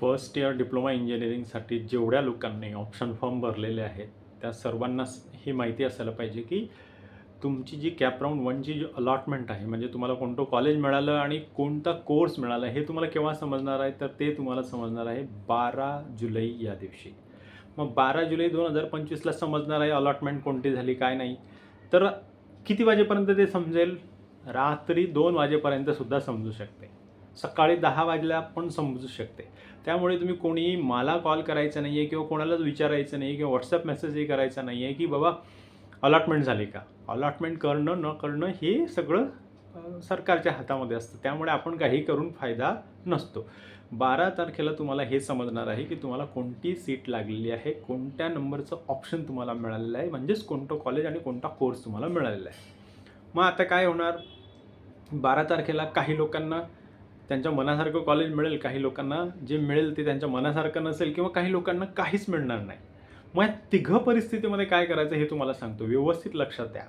First year diploma इंजिनिअरिंगसाठी जेवढ्या लोकांनी option form भरलेले आहेत त्या सर्वांनाच ही माहिती असायला पाहिजे की तुमची जी कॅप राऊंड वनची जी अलॉटमेंट आहे म्हणजे तुम्हाला कोणतं कॉलेज मिळालं आणि कोणता कोर्स मिळाला हे तुम्हाला केव्हा समजणार आहे? तर ते तुम्हाला समजणार आहे बारा जुलै या दिवशी. मग बारा जुलै दोन हजार पंचवीसला समजणार आहे अलॉटमेंट कोणती झाली काय नाही. तर किती वाजेपर्यंत ते समजेल? रात्री दोन वाजेपर्यंत सुद्धा समजू शकते. सकाळी दहा वाजल्या पण समजू शकते. त्यामुळे तुम्ही कोणीही मला कॉल करायचा नाही आहे किंवा कोणालाच विचारायचं नाही आहे किंवा व्हॉट्सअप मेसेजही करायचा नाही आहे की बाबा अलॉटमेंट झाली का? अलॉटमेंट करणं न करणं हे सगळं सरकारच्या हातामध्ये असतं. त्यामुळे आपण काही करून फायदा नसतो. बारा तारखेला तुम्हाला हे समजणार आहे की तुम्हाला कोणती सीट लागलेली आहे कोणत्या नंबरचं ऑप्शन तुम्हाला मिळालेलं आहे म्हणजेच कोणतं कॉलेज आणि कोणता कोर्स तुम्हाला मिळालेला आहे. मग आता काय होणार? बारा तारखेला काही लोकांना त्यांच्या मनासारखं कॉलेज मिळेल काही लोकांना जे मिळेल ते त्यांच्या मनासारखं नसेल किंवा काही लोकांना काहीच मिळणार नाही. मग या तिघं परिस्थितीमध्ये काय करायचं हे तुम्हाला सांगतो. व्यवस्थित लक्षात द्या.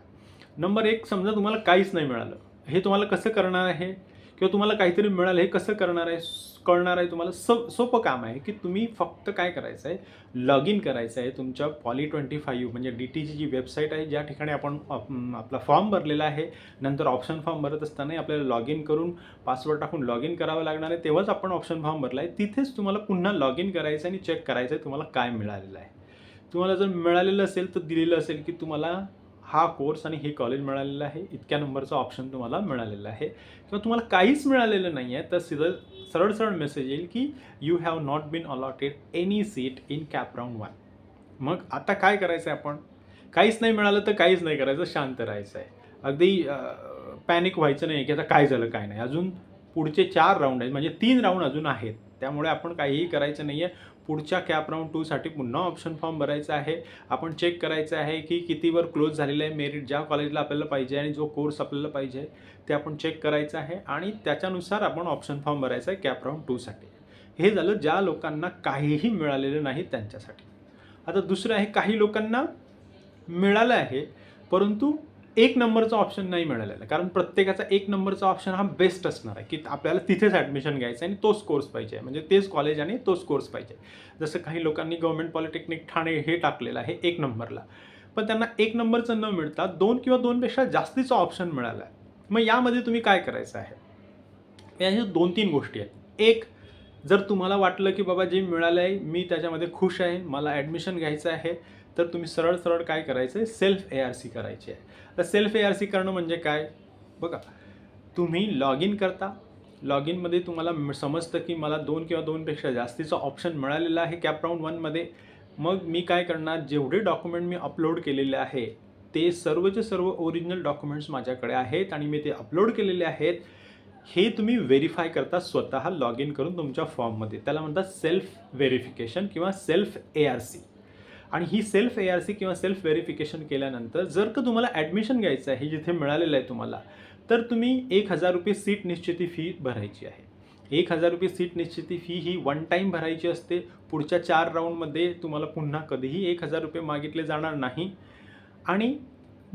नंबर एक समजा तुम्हाला काहीच नाही मिळालं. हे तुम्हाला कसं करणार आहे? किंवा तुम्हाला काहीतरी मिळालं हे कसं करणार आहे कळणार आहे तुम्हाला? सो सोपं काम आहे की तुम्ही फक्त काय करायचं आहे लॉग इन करायचं आहे तुमच्या पॉली ट्वेंटी फाईव्ह म्हणजे डी टीची जी वेबसाईट आहे ज्या ठिकाणी आपण आपला फॉर्म भरलेला आहे नंतर ऑप्शन फॉर्म भरत असताना आपल्याला लॉग इन करून पासवर्ड टाकून लॉग इन करावं लागणार आहे तेव्हाच आपण ऑप्शन फॉर्म भरला आहे. तिथेच तुम्हाला पुन्हा लॉग इन करायचं आणि चेक करायचं आहे तुम्हाला काय मिळालेलं आहे. तुम्हाला जर मिळालेलं असेल तर दिलेलं असेल की तुम्हाला हा कोर्स आणि हे कॉलेज मिळालेलं आहे इतक्या नंबरचं ऑप्शन तुम्हाला मिळालेलं आहे. किंवा तुम्हाला काहीच मिळालेलं नाही आहे तर सिधं सरळ सरळ मेसेज येईल की you have not been allotted any seat in CAP round one मग आता काय करायचं आहे आपण? काहीच नाही मिळालं तर काहीच नाही करायचं शांत राहायचं आहे अगदी पॅनिक व्हायचं नाही की आता काय झालं काय नाही. अजून पुढचे चार राऊंड आहेत म्हणजे तीन राऊंड अजून आहेत. त्यामुळे आपण काहीही करायचं नाही आहे पुढच्या कॅप राऊंड टूसाठी पुन्हा ऑप्शन फॉर्म भरायचा आहे. आपण चेक करायचं आहे की कितीवर क्लोज झालेलं आहे मेरिट ज्या कॉलेजला आपल्याला पाहिजे आणि जो कोर्स आपल्याला पाहिजे ते आपण चेक करायचं आहे आणि त्याच्यानुसार आपण ऑप्शन फॉर्म भरायचा आहे कॅप राऊंड टूसाठी हे झालं ज्या लोकांना काहीही मिळालेलं नाही त्यांच्यासाठी. आता दुसरं आहे काही लोकांना मिळालं आहे परंतु एक नंबरचा ऑप्शन नाही मिळालेला. आहे. कारण प्रत्येकाचा एक नंबरचा ऑप्शन हा बेस्ट असणार आहे की आपल्याला तिथेच ॲडमिशन घ्यायचं आहे आणि तोच कोर्स पाहिजे म्हणजे तेच कॉलेज आणि तोच कोर्स पाहिजे जसं काही लोकांनी गव्हर्मेंट पॉलिटेक्निक ठाणे हे टाकलेलं आहे एक नंबरला. पण त्यांना एक नंबरचं न मिळता दोन किंवा दोनपेक्षा जास्तीचा ऑप्शन मिळाला आहे. मग यामध्ये तुम्ही काय करायचं आहे? या दोन तीन गोष्टी आहेत. एक जर तुम्हाला वाटलं की बाबा जे मिळालं आहे मी त्याच्यामध्ये खुश आहे मला ॲडमिशन घ्यायचं आहे तर तुम्ही सरळ सरळ काय करायचं आहे सेल्फ ए आर सी करायची आहे. तर सेल्फ ए आर सी करणं म्हणजे काय? बघा तुम्ही लॉग इन करता. लॉग इनमध्ये तुम्हाला समजतं की मला दोन किंवा दोनपेक्षा जास्तीचं ऑप्शन मिळालेलं आहे कॅप राऊंड वनमध्ये मग मी काय करणार? जेवढे डॉक्युमेंट मी अपलोड केलेले आहे ते सर्वचे सर्व ओरिजिनल डॉक्युमेंट्स माझ्याकडे आहेत आणि मी ते अपलोड केलेले आहेत. हे तुम्ही व्हेरीफाय करता स्वतः लॉग इन करून तुमच्या फॉर्ममध्ये त्याला म्हणतात सेल्फ व्हेरिफिकेशन किंवा सेल्फ ए आर सी आणि ही सेल्फ ए आर सी किंवा सेल्फ व्हेरिफिकेशन केल्यानंतर जर का तुम्हाला ॲडमिशन घ्यायचं आहे जिथे मिळालेलं आहे तुम्हाला तर तुम्ही एक हजार रुपये सीट निश्चिती फी भरायची आहे. एक हजार रुपये सीट निश्चिती फी ही वन टाईम भरायची असते. पुढच्या चार राऊंडमध्ये तुम्हाला पुन्हा कधीही एक हजार रुपये मागितले जाणार नाही. आणि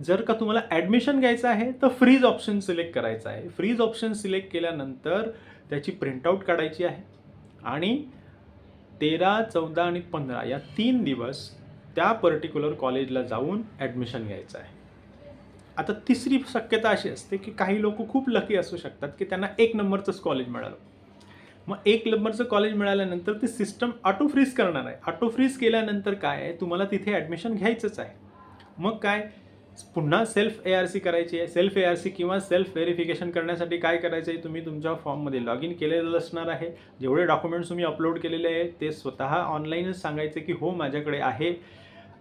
जर का तुम्हाला ॲडमिशन घ्यायचं आहे तर फ्रीज ऑप्शन सिलेक्ट करायचं आहे. फ्रीज ऑप्शन सिलेक्ट केल्यानंतर त्याची प्रिंटआउट काढायची आहे. आणि तेरा चौदा आणि पंधरा या तीन दिवस त्या पर्टिक्युलर कॉलेजला जाऊन ॲडमिशन घ्यायचं आहे. आता तिसरी शक्यता अशी असते की काही लोक खूप लकी असू शकतात की त्यांना एक नंबरचंच कॉलेज मिळालं. मग एक नंबरचं कॉलेज मिळाल्यानंतर ती सिस्टम ऑटो फ्रीज करणार आहे. ऑटो फ्रीज केल्यानंतर काय आहे? तुम्हाला तिथे ॲडमिशन घ्यायचंच आहे. मग काय? पुन्हा सेल्फ ए आर सी करायची आहे. सेल्फ ए आर सी किंवा सेल्फ व्हेरिफिकेशन करण्यासाठी काय करायचं आहे तुम्ही तुमच्या फॉर्ममध्ये लॉग इन केलेलं असणार आहे. जेवढे डॉक्युमेंट्स तुम्ही अपलोड केलेले आहे ते स्वतः ऑनलाईनच सांगायचे की हो माझ्याकडे आहे.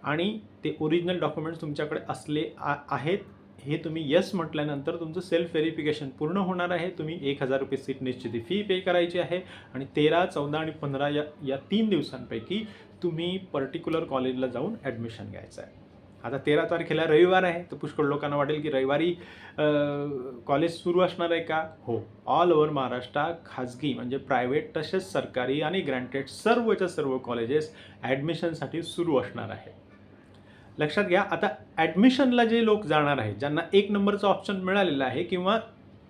आणि ते ओरिजिनल डॉक्युमेंट्स तुमच्याकडे असले आ- आहेत हे तुम्ही येस म्हटल्यानंतर तुमचं सेल्फ व्हेरिफिकेशन पूर्ण होणार आहे. तुम्ही एक हजार रुपये सीट निश्चिती फी पे करायची आहे. आणि तेरा चौदा आणि पंधरा या या तीन दिवसांपैकी तुम्ही पर्टिक्युलर कॉलेजला जाऊन ॲडमिशन घ्यायचं आहे. आता तेरा तारखेला रविवार आहे तर पुष्कळ लोकांना वाटेल की रविवारी कॉलेज सुरू असणार आहे का? हो. ऑल ओव्हर महाराष्ट्र खाजगी म्हणजे प्रायव्हेट तसेच सरकारी आणि ग्रँटेड सर्वच्या सर्व कॉलेजेस ॲडमिशनसाठी सुरू असणार आहे. लक्षात घ्या आता ॲडमिशनला जे लोक जाणार आहेत ज्यांना एक नंबरचं ऑप्शन मिळालेलं आहे किंवा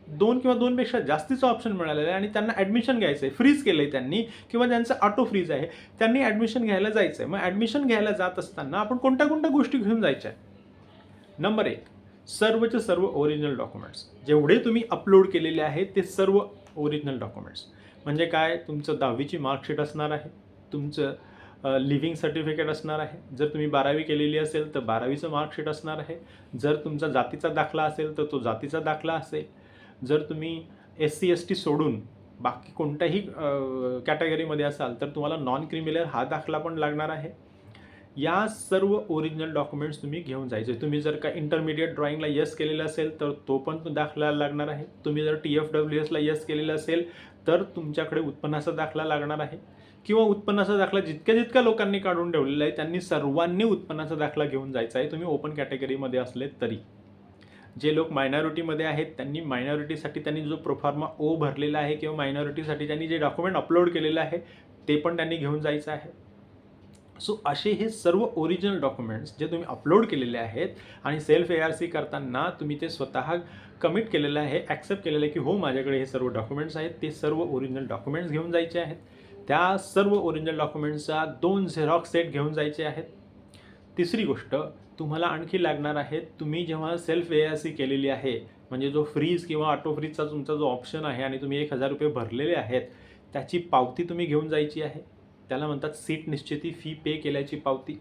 दोन किंवा दोनपेक्षा जास्तीचं ऑप्शन मिळालेलं आहे आणि त्यांना ॲडमिशन घ्यायचं आहे फ्रीज केलं आहे त्यांनी किंवा ज्यांचं ऑटो फ्रीज आहे त्यांनी ॲडमिशन घ्यायला जायचं आहे मग ॲडमिशन घ्यायला जात असताना आपण कोणत्या कोणत्या गोष्टी घेऊन जायच्या? आहे नंबर एक सर्वचे सर्व ओरिजिनल डॉक्युमेंट्स जेवढे तुम्ही अपलोड केलेले आहेत ते सर्व ओरिजिनल डॉक्युमेंट्स म्हणजे काय? तुमचं दहावीची मार्कशीट असणार आहे तुमचं लिव्हिंग सर्टिफिकेट असणार आहे. जर तुम्ही बारावी केलेली असेल तर बारावीचं मार्कशीट असणार आहे. जर तुमचा जातीचा दाखला असेल तर तो जातीचा दाखला असेल. जर तुम्ही एस सी एस टी सोडून बाकी कोणत्याही कॅटेगरीमध्ये असाल तर तुम्हाला नॉन क्रिमिनल हा दाखला पण लागणार आहे. या सर्व ओरिजिनल डॉक्युमेंट्स तुम्ही घेऊन जायचे. तुम्ही जर का इंटरमिडिएट ड्रॉइंगला यस केलेलं असेल तर तो पण दाखला लागणार आहे. तुम्ही जर टी एफ डब्ल्यू एसला यस केलेलं असेल तर तुमच्याकडे उत्पन्नाचा दाखला लागणार आहे. किंवा उत्पन्नाचा दाखला जितक्या जितक्या लोकांनी काढून ठेवलेला आहे त्यांनी सर्वांनी उत्पन्नाचा दाखला घेऊन जायचा आहे. तुम्ही ओपन कॅटेगरीमध्ये असले तरी. जे लोक मायनॉरिटीमध्ये आहेत त्यांनी मायनॉरिटीसाठी त्यांनी जो प्रोफार्मा ओ भरलेला आहे किंवा मायनॉरिटीसाठी त्यांनी जे डॉक्युमेंट अपलोड केलेलं आहे ते पण त्यांनी घेऊन जायचं आहे. सो असे हे सर्व ओरिजिनल डॉक्युमेंट्स जे तुम्ही अपलोड केलेले आहेत आणि सेल्फ ए आर सी करताना तुम्ही ते स्वतः कमिट केलेलं आहे ॲक्सेप्ट केलेलं आहे की हो माझ्याकडे हे सर्व डॉक्युमेंट्स आहेत ते सर्व ओरिजिनल डॉक्युमेंट्स घेऊन जायचे आहेत. त्या सर्व ओरिजिनल डॉक्युमेंट्सचा दोन झेरॉक्स सेट घेऊन जायचे आहेत. तिसरी गोष्ट तुम्हाला आणखी लागणार आहे तुम्ही जेव्हा सेल्फ ए आर सी केलेली आहे म्हणजे जो फ्रीज किंवा ऑटो फ्रीजचा तुमचा जो ऑप्शन आहे आणि तुम्ही एक हजार रुपये भरलेले आहेत त्याची पावती तुम्ही घेऊन जायची आहे. त्याला म्हणतात सीट निश्चिती फी पे केल्याची पावती.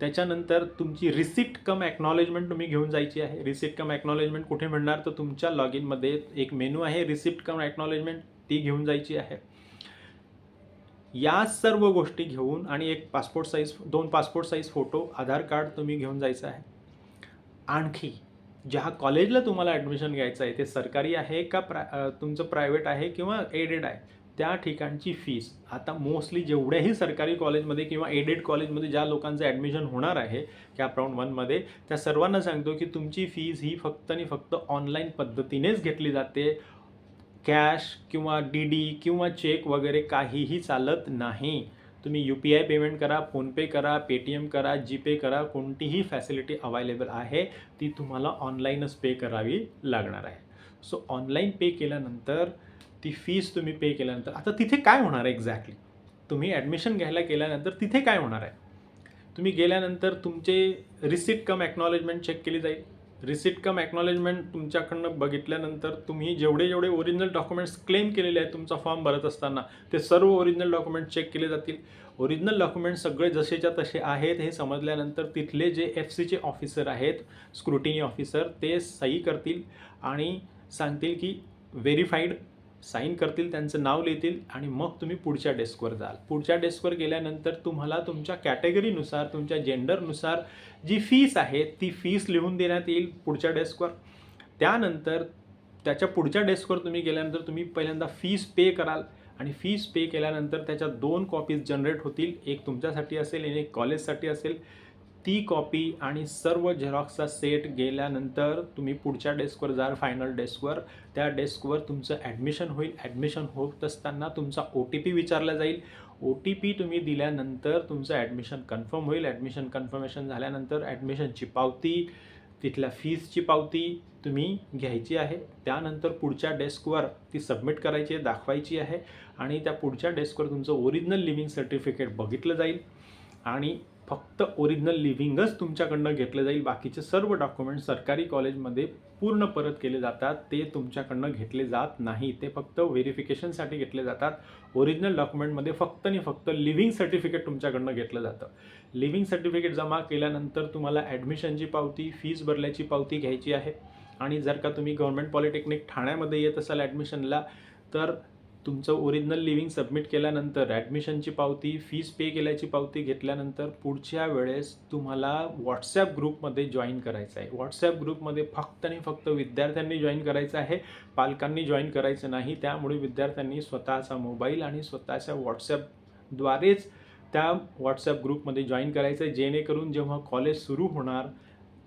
त्याच्यानंतर तुमची रिसिप्ट कम ॲक्नॉलेजमेंट तुम्ही घेऊन जायची आहे. रिसिप्ट कम ॲक्नॉलेजमेंट कुठे मिळणार? तर तुमच्या लॉग इनमध्ये एक मेनू आहे रिसिप्ट कम ॲक्नॉलेजमेंट ती घेऊन जायची आहे. या सर्व गोष्टी घेऊन आणि एक पासपोर्ट साईज दोन passport size photo Aadhaar card तुम्ही घेऊन जायचं आहे. आणखी ज्या कॉलेजला तुम्हाला ॲडमिशन घ्यायचं आहे ते सरकारी आहे का प्रा तुमचं प्रायव्हेट आहे किंवा एडेड आहे? त्या ठिकाणची फीस आता मोस्टली जेवढ्याही सरकारी कॉलेजमध्ये किंवा एडेड कॉलेजमध्ये ज्या लोकांचं ॲडमिशन होणार आहे कॅप राऊंड वनमध्ये त्या सर्वांना सांगतो की तुमची फीज ही फक्त आणि फक्त ऑनलाईन पद्धतीनेच घेतली जाते. कॅश किंवा डी डी किंवा चेक वगैरे काहीही चालत नाही. तुम्ही यू पी आय पेमेंट करा फोनपे करा पेटीएम करा जीपे करा कोणतीही फॅसिलिटी अवेलेबल आहे ती तुम्हाला ऑनलाईनच पे करावी लागणार आहे. सो ऑनलाईन पे केल्यानंतर ती फीस तुम्ही पे केल्यानंतर आता तिथे काय होणार आहे एक्झॅक्टली? तुम्ही ॲडमिशन घ्यायला गेल्यानंतर तिथे काय होणार आहे? तुम्ही गेल्यानंतर तुमचे रिसिप्ट कम ॲक्नॉलेजमेंट चेक केली जाईल. रिसिप्ट कम ॲक्नॉलेजमेंट तुमच्याकडनं बघितल्यानंतर तुम्ही जेवढे जेवढे ओरिजिनल डॉक्युमेंट्स क्लेम केलेले आहेत तुमचा फॉर्म भरत असताना ते सर्व ओरिजिनल डॉक्युमेंट चेक केले जातील. ओरिजिनल डॉक्युमेंट सगळे जसेच्या तसे आहेत हे समजल्यानंतर तिथले जे एफ सीचे ऑफिसर आहेत स्क्रुटिनी ऑफिसर ते सही करतील आणि सांगतील की व्हेरीफाईड साईन करतील त्यांचं नाव लिहितील आणि मग तुम्ही पुढच्या डेस्कवर जाल. पुढच्या डेस्कवर गेल्यानंतर तुम्हाला तुमच्या कॅटेगरीनुसार तुमच्या जेंडरनुसार जी फीस आहे ती फीस लिहून देण्यात येईल पुढच्या डेस्कवर. त्यानंतर त्याच्या पुढच्या डेस्कवर तुम्ही गेल्यानंतर तुम्ही पहिल्यांदा फीस पे कराल आणि फीस पे केल्यानंतर त्याच्या दोन कॉपीज जनरेट होतील. एक तुमच्यासाठी असेल आणि एक कॉलेजसाठी असेल. ती कॉपी आणि सर्व झेरॉक्सचा सेट गेल्यानंतर तुम्ही पुढच्या डेस्कवर जाल फायनल डेस्कवर त्या डेस्कवर तुमचं ॲडमिशन होईल. ॲडमिशन होत असताना तुमचा ओ टी पी विचारला जाईल. ओ टी पी तुम्ही दिल्यानंतर तुमचं ॲडमिशन कन्फर्म होईल. ॲडमिशन कन्फर्मेशन झाल्यानंतर ॲडमिशनची पावती तिथल्या फीसची पावती तुम्ही घ्यायची आहे. त्यानंतर पुढच्या डेस्कवर ती सबमिट करायची आहे दाखवायची आहे आणि त्या पुढच्या डेस्कवर तुमचं ओरिजिनल लिव्हिंग सर्टिफिकेट बघितलं जाईल. आणि फक्त ओरिजिनल लिव्हिंगच तुमच्याकडनं घेतलं जाईल. बाकीचे सर्व डॉक्युमेंट सरकारी कॉलेजमध्ये पूर्ण परत केले जातात. ते तुमच्याकडनं घेतले जात नाही. ते फक्त व्हेरिफिकेशनसाठी घेतले जातात. ओरिजिनल डॉक्युमेंटमध्ये फक्त आणि फक्त लिव्हिंग सर्टिफिकेट तुमच्याकडनं घेतलं जातं. लिव्हिंग सर्टिफिकेट जमा केल्यानंतर तुम्हाला ॲडमिशनची पावती फीज भरल्याची पावती घ्यायची आहे. आणि जर का तुम्ही गव्हर्मेंट पॉलिटेक्निक ठाण्यामध्ये येत असाल ॲडमिशनला तर तुमचं ओरिजिनल लिव्हिंग सबमिट केल्यानंतर ॲडमिशनची पावती फीस पे केल्याची पावती घेतल्यानंतर पुढच्या वेळेस तुम्हाला व्हॉट्सॲप ग्रुपमध्ये जॉईन करायचं आहे. व्हॉट्सॲप ग्रुपमध्ये फक्त आणि फक्त विद्यार्थ्यांनी जॉईन करायचं आहे पालकांनी जॉईन करायचं नाही. त्यामुळे विद्यार्थ्यांनी स्वतःचा मोबाईल आणि स्वतःच्या व्हॉट्सॲपद्वारेच त्या व्हॉट्सॲप ग्रुपमध्ये जॉईन करायचं आहे. जेणेकरून जेव्हा कॉलेज सुरू होणार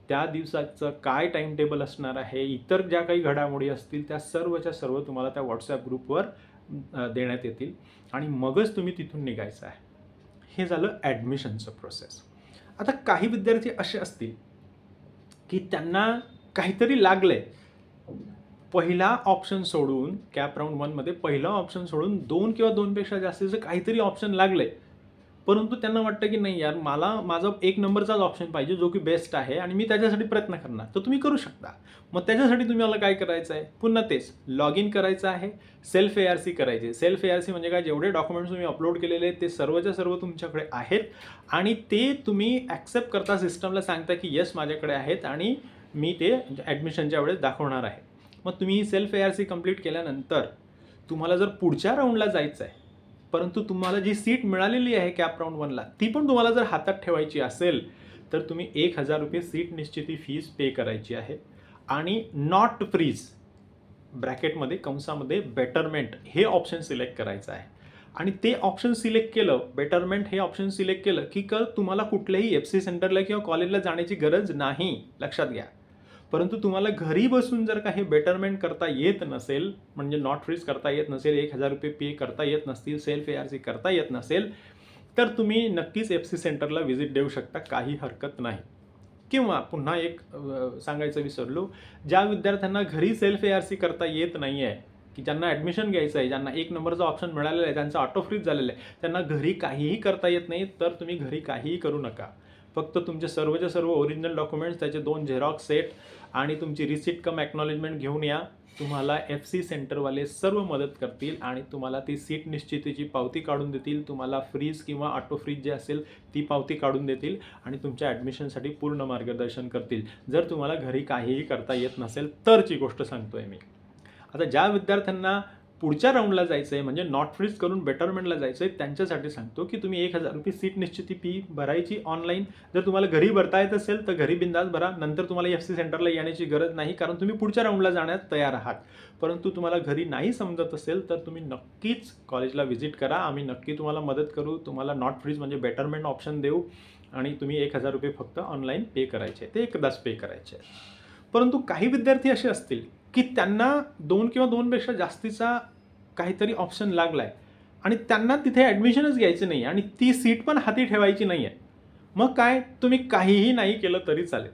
त्या दिवसाचं काय टाईमटेबल असणार आहे इतर ज्या काही घडामोडी असतील त्या सर्वच्या सर्व तुम्हाला त्या व्हॉट्सॲप ग्रुपवर देण्यात येतील. आणि मगच तुम्ही तिथून निघायचं आहे. हे झालं ॲडमिशनचं प्रोसेस आता काही विद्यार्थी असे असतील की त्यांना काहीतरी लागलं आहे पहिला ऑप्शन सोडून कॅप राऊंड वनमध्ये पहिला ऑप्शन सोडून दोन किंवा दोनपेक्षा जास्तीचं काहीतरी ऑप्शन लागले परंतु त्यांना वाटतं की नाही यार मला माझा एक नंबरचाच ऑप्शन पाहिजे जो की बेस्ट आहे आणि मी त्याच्यासाठी प्रयत्न करणार. तर तुम्ही करू शकता. मग त्याच्यासाठी तुम्हाला काय करायचं आहे? पुन्हा तेच लॉग इन करायचं आहे सेल्फ ए आर सी करायचे. सेल्फ ए आर सी म्हणजे काय? जेवढे डॉक्युमेंट्स तुम्ही अपलोड केलेले आहेत ते सर्वच्या सर्व तुमच्याकडे आहेत आणि ते तुम्ही ॲक्सेप्ट करता सिस्टमला सांगता की येस माझ्याकडे आहेत आणि मी ते ॲडमिशनच्या वेळेस दाखवणार आहे. मग तुम्ही self A R C complete केल्यानंतर तुम्हाला जर पुढच्या राऊंडला जायचं आहे परंतु तुम्हाला जी सीट मिळालेली आहे कॅप राऊंड वनला ती पण तुम्हाला जर हातात ठेवायची असेल तर तुम्ही एक हजार रुपये सीट निश्चिती फीज पे करायची आहे. आणि नॉट फ्रीज ब्रॅकेटमध्ये कंसामध्ये बेटरमेंट हे ऑप्शन सिलेक्ट करायचं आहे. आणि ते ऑप्शन सिलेक्ट केलं बेटरमेंट हे ऑप्शन सिलेक्ट केलं की क तुम्हाला कुठल्याही एफ सी सेंटरला किंवा कॉलेजला जाण्याची गरज नाही. लक्षात घ्या. परंतु तुम्हाला घरी बसून जर काही बेटरमेंट करता येत नसेल म्हणजे नॉट फ्रीज करता येत नसेल एक हजार रुपये पे करता येत नसतील सेल्फ ए आर सी करता येत नसेल तर तुम्ही नक्कीच एफ सी सेंटरला व्हिजिट देऊ शकता काही हरकत नाही. किंवा पुन्हा एक सांगायचं विसरलो ज्या विद्यार्थ्यांना घरी सेल्फ ए आर सी करता येत नाही आहे की ज्यांना ॲडमिशन घ्यायचं आहे ज्यांना एक नंबरचा ऑप्शन मिळालेला आहे त्यांचा ऑटो फ्रीज झालेला आहे त्यांना घरी काहीही करता येत नाही तर तुम्ही घरी काहीही करू नका. फक्त तुमचे सर्वच्या सर्व ओरिजिनल डॉक्युमेंट्स त्याचे दोन झेरॉक्स सेट आणि तुमची रिसिट कम ॲक्नॉलेजमेंट घेऊन या. तुम्हाला एफ सी सेंटरवाले सर्व मदत करतील आणि तुम्हाला ती सीट निश्चितीची पावती काढून देतील. तुम्हाला फ्रीज किंवा ऑटो फ्रीज जे असेल ती पावती काढून देतील आणि तुमच्या ॲडमिशनसाठी पूर्ण मार्गदर्शन करतील. जर तुम्हाला घरी काहीही करता येत नसेल तरची गोष्ट सांगतोय मी. आता ज्या विद्यार्थ्यांना पुढच्या राऊंडला जायचं आहे म्हणजे नॉट फ्रीज करून बेटरमेंटला जायचं आहे त्यांच्यासाठी सांगतो की तुम्ही एक हजार रुपये सीट निश्चिती फी भरायची ऑनलाईन जर तुम्हाला घरी भरता येत असेल तर घरी बिंदास भरा. नंतर तुम्हाला एफ सी सेंटरला येण्याची गरज नाही कारण तुम्ही पुढच्या राऊंडला जाण्यास तयार आहात. परंतु तुम्हाला घरी नाही समजत असेल तर तुम्ही नक्कीच कॉलेजला व्हिजिट करा. आम्ही नक्की तुम्हाला मदत करू. तुम्हाला नॉट फ्रीज म्हणजे बेटरमेंट ऑप्शन देऊ. आणि तुम्ही एक हजार रुपये फक्त ऑनलाईन पे करायचे. ते एकदाच पे करायचे. परंतु काही विद्यार्थी असे असतील की त्यांना दोन किंवा दोनपेक्षा जास्तीचा काहीतरी ऑप्शन लागला आहे आणि त्यांना तिथे ॲडमिशनच घ्यायचं नाही आणि ती सीट पण हाती ठेवायची नाही आहे मग काय? तुम्ही काहीही नाही केलं तरी चालेल.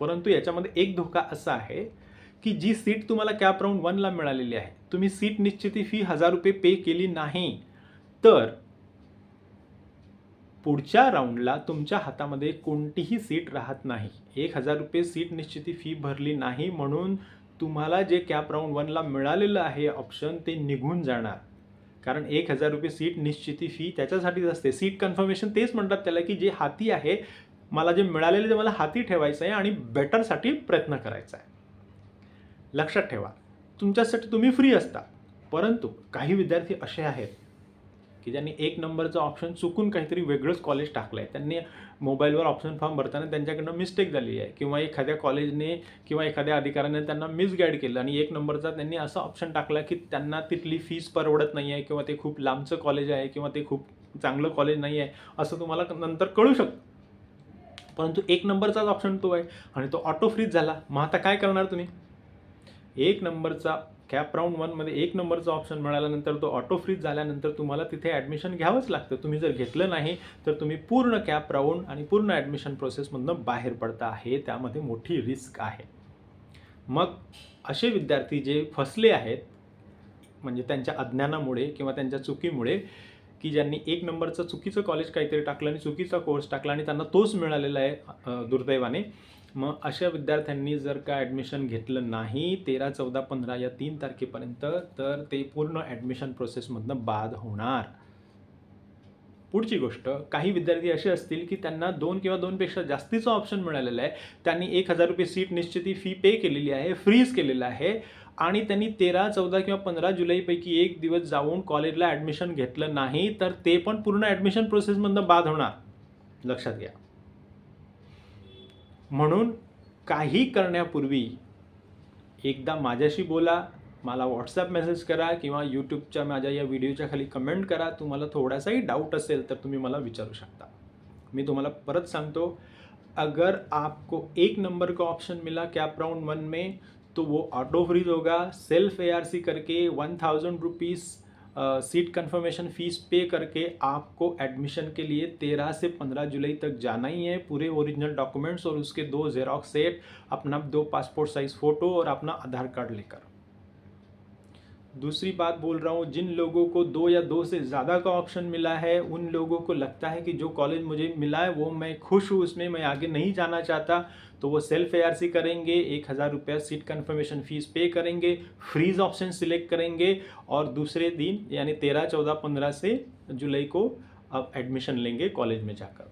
परंतु याच्यामध्ये एक धोका असा आहे की जी सीट तुम्हाला कॅप राऊंड वनला मिळालेली आहे तुम्ही सीट निश्चिती फी हजार रुपये पे केली नाही तर पुढच्या राऊंडला तुमच्या हातामध्ये कोणतीही सीट राहत नाही. एक हजार रुपये सीट निश्चिती फी भरली नाही म्हणून तुम्हाला जे कॅप राऊंड वनला मिळालेलं आहे ऑप्शन ते निघून जाणार. कारण एक हजार रुपये सीट निश्चिती फी त्याच्यासाठीच असते. सीट कन्फर्मेशन तेच म्हणतात त्याला की जे हाती आहे मला जे मिळालेले ते मला हाती ठेवायचं आहे आणि बेटरसाठी प्रयत्न करायचा आहे. लक्षात ठेवा. तुमच्यासाठी तुम्ही फ्री असता. परंतु काही विद्यार्थी असे आहेत की ज्यांनी एक नंबरचं ऑप्शन चुकून काहीतरी वेगळंच कॉलेज टाकलं आहे त्यांनी मोबाईलवर ऑप्शन फॉर्म भरताना त्यांच्याकडनं मिस्टेक झाली आहे. किंवा एखाद्या कॉलेजने किंवा एखाद्या अधिकाऱ्याने त्यांना मिसगाईड केलं आणि एक नंबरचा त्यांनी असा ऑप्शन टाकला की त्यांना तिथली फीस परवडत नाही आहे किंवा ते खूप लांबचं कॉलेज आहे किंवा ते खूप चांगलं कॉलेज नाही आहे असं तुम्हाला नंतर कळू शकतं परंतु एक नंबरचाच ऑप्शन तो आहे. आणि तो ऑटो फ्रीज झाला. मग आता काय करणार तुम्ही? एक नंबरचा कॅप राऊंड वनमध्ये एक नंबरचा ऑप्शन मिळाल्यानंतर तो ऑटो फ्रीज झाल्यानंतर तुम्हाला तिथे ॲडमिशन घ्यावंच लागतं. तुम्ही जर घेतलं नाही तर तुम्ही पूर्ण कॅप राऊंड आणि पूर्ण ॲडमिशन प्रोसेसमधनं बाहेर पडता आहे. त्यामध्ये मोठी रिस्क आहे. मग असे विद्यार्थी जे फसले आहेत म्हणजे त्यांच्या अज्ञानामुळे किंवा त्यांच्या चुकीमुळे की ज्यांनी एक नंबरचं चुकीचं कॉलेज काहीतरी टाकलं आणि चुकीचा कोर्स टाकला आणि त्यांना तोच मिळालेला आहे दुर्दैवाने मग अशा विद्यार्थ्यांनी जर का ॲडमिशन घेतलं नाही तेरा चौदा पंधरा या तीन तारखेपर्यंत तर ते पूर्ण ॲडमिशन प्रोसेसमधनं बाद होणार. पुढची गोष्ट काही विद्यार्थी असे असतील की त्यांना दोन किंवा दोनपेक्षा जास्तीचं ऑप्शन मिळालेलं आहे. त्यांनी एक हजार रुपये सीट निश्चिती फी पे केलेली आहे फ्रीज केलेलं आहे. आणि त्यांनी तेरा चौदा किंवा पंधरा जुलैपैकी एक दिवस जाऊन कॉलेजला ॲडमिशन घेतलं नाही तर ते पण पूर्ण ॲडमिशन प्रोसेसमधनं बाद होणार. लक्षात घ्या. म्हणून काही करण्यापूर्वी एकदा माझ्याशी बोला मला व्हॉट्सॲप मेसेज करा किंवा यूट्यूबच्या माझ्या या व्हिडिओच्या खाली कमेंट करा. तुम्हाला थोडासाही डाऊट असेल तर तुम्ही मला विचारू शकता. मी तुम्हाला परत सांगतो अगर आपको एक नंबर का ऑप्शन मिला कैप राउंड वन में तो वो ऑटो फ्रीज होगा, सेल्फ ए आर सी करके one thousand rupees seat confirmation fees pay करके आपको एडमिशन के लिए तेरह से पंद्रह जुलाई तक जाना ही है। पूरे ओरिजिनल डॉक्यूमेंट्स और उसके दो जेरोक्स सेट अपना दो पासपोर्ट साइज़ फ़ोटो और अपना आधार कार्ड लेकर। दूसरी बात बोल रहा हूँ, जिन लोगों को दो या दो से ज़्यादा का ऑप्शन मिला है, उन लोगों को लगता है कि जो कॉलेज मुझे मिला है, वो मैं खुश हूँ, उसमें मैं आगे नहीं जाना चाहता तो वो सेल्फ ए करेंगे, एक हज़ार रुपया सीट कन्फर्मेशन फ़ीस पे करेंगे फ्रीज ऑप्शन सिलेक्ट करेंगे, और दूसरे दिन, यानी तेरह, चौदह, पंद्रह से जुलाई को अब एडमिशन लेंगे कॉलेज में जाकर।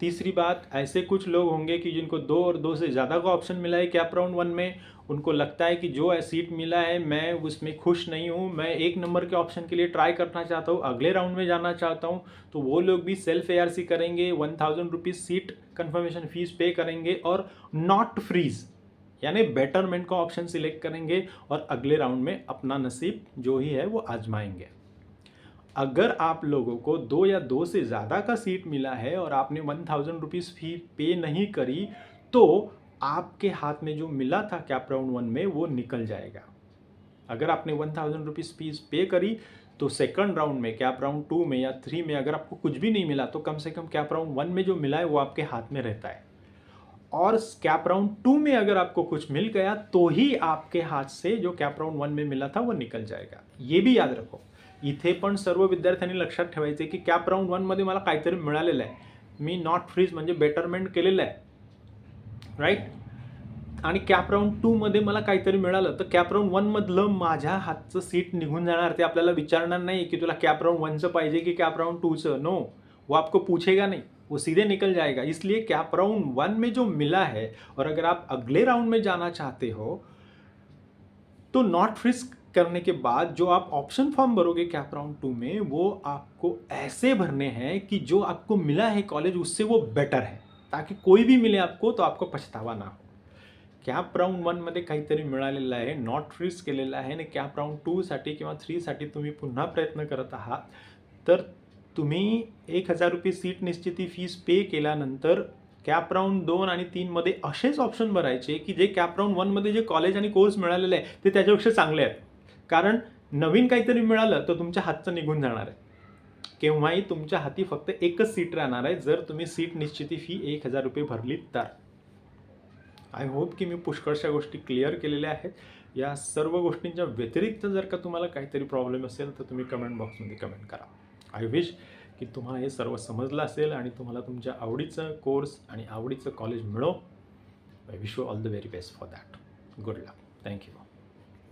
तीसरी बात, ऐसे कुछ लोग होंगे कि जिनको दो और दो से ज़्यादा का ऑप्शन मिला है कैप राउंड वन में? उनको लगता है कि जो सीट मिला है, मैं उसमें खुश नहीं हूँ। मैं एक नंबर के ऑप्शन के लिए ट्राई करना चाहता हूँ, अगले राउंड में जाना चाहता हूँ। तो वो लोग भी सेल्फ एआरसी करेंगे one thousand rupees seat confirmation fees pay करेंगे और नॉट फ्रीज यानी बेटरमेंट का ऑप्शन सिलेक्ट करेंगे और अगले राउंड में अपना नसीब जो ही है वो आजमाएँगे। अगर आप लोगों को दो या दो से ज़्यादा का सीट मिला है और आपने one thousand rupees fee pay नहीं करी तो आपके हाथ में जो मिला था कैप राउंड वन में, वो निकल जाएगा। अगर आपने one thousand rupees fees pay करी तो सेकंड राउंड में, कैप राउंड टू में या थ्री में अगर आपको कुछ भी नहीं मिला तो कम से कम कैप राउंड वन में जो मिला है, वो आपके हाथ में रहता है। और कैप राउंड टू में अगर आपको कुछ मिल गया तो ही आपके हाथ से जो कैप राउंड वन में मिला था, वो निकल जाएगा। ये भी याद रखो। इथे पण सर्व विद्यार्थ्यांनी लक्षात ठेवायचे की, कॅप राऊंड वनमध्ये मला काहीतरी मिळालेलं आहे. मी नॉट फ्रीज म्हणजे बेटरमेंट केलेलं आहे. राईट आणि कॅप राऊंड टूमध्ये मला काहीतरी मिळालं. तर कॅप राऊंड वनमधलं माझ्या हातचं सीट निघून जाणार ते आपल्याला विचारणार नाही की तुला कॅप राऊंड वनचं पाहिजे की कॅप राऊंड टूचं नो वो आपको पूछेगा नहीं. वो सीधे निकल जाएगा. इसलिए कैप राउंड वन में जो मिला है और अगर आप अगले राउंड में जाना चाहते हो तो नॉट रिस्क करने के बाद जो आप ऑप्शन फॉर्म भरोगे कैप राउंड टू में वो आपको ऐसे भरने हैं कि जो आपको मिला है कॉलेज उससे वो बेटर है. ताकि कोई भी मिले आपको तो आपको पछतावा ना हो। कॅप राऊंड वनमध्ये काहीतरी मिळालेलं आहे नॉट रिस्क केलेलं आहे आणि कॅप राऊंड टूसाठी किंवा थ्रीसाठी तुम्ही पुन्हा प्रयत्न करत आहात. तर तुम्ही एक हजार रुपये सीट निश्चिती फीस पे केल्यानंतर कॅप राऊंड दोन आणि तीनमध्ये असेच ऑप्शन भरायचे की जे कॅप राऊंड वनमध्ये जे कॉलेज आणि कोर्स मिळालेले आहे ते त्याच्यापेक्षा चांगले आहेत. कारण नवीन काहीतरी मिळालं तर तुमच्या हातचं निघून जाणार आहे. केव्हाही तुमच्या हाती फक्त एकच सीट राहणार आहे जर तुम्ही सीट निश्चिती फी एक हजार रुपये भरलीत तर. आय होप की मी पुष्कळशा गोष्टी क्लिअर केलेल्या आहेत. या सर्व गोष्टींच्या व्यतिरिक्त जर का तुम्हाला काहीतरी प्रॉब्लेम असेल तर तुम्ही कमेंट बॉक्समध्ये कमेंट करा. आय विश की तुम्हाला हे सर्व समजलं असेल आणि तुम्हाला तुमच्या आवडीचं कोर्स आणि आवडीचं कॉलेज मिळो. I wish you all the very best for that good luck thank you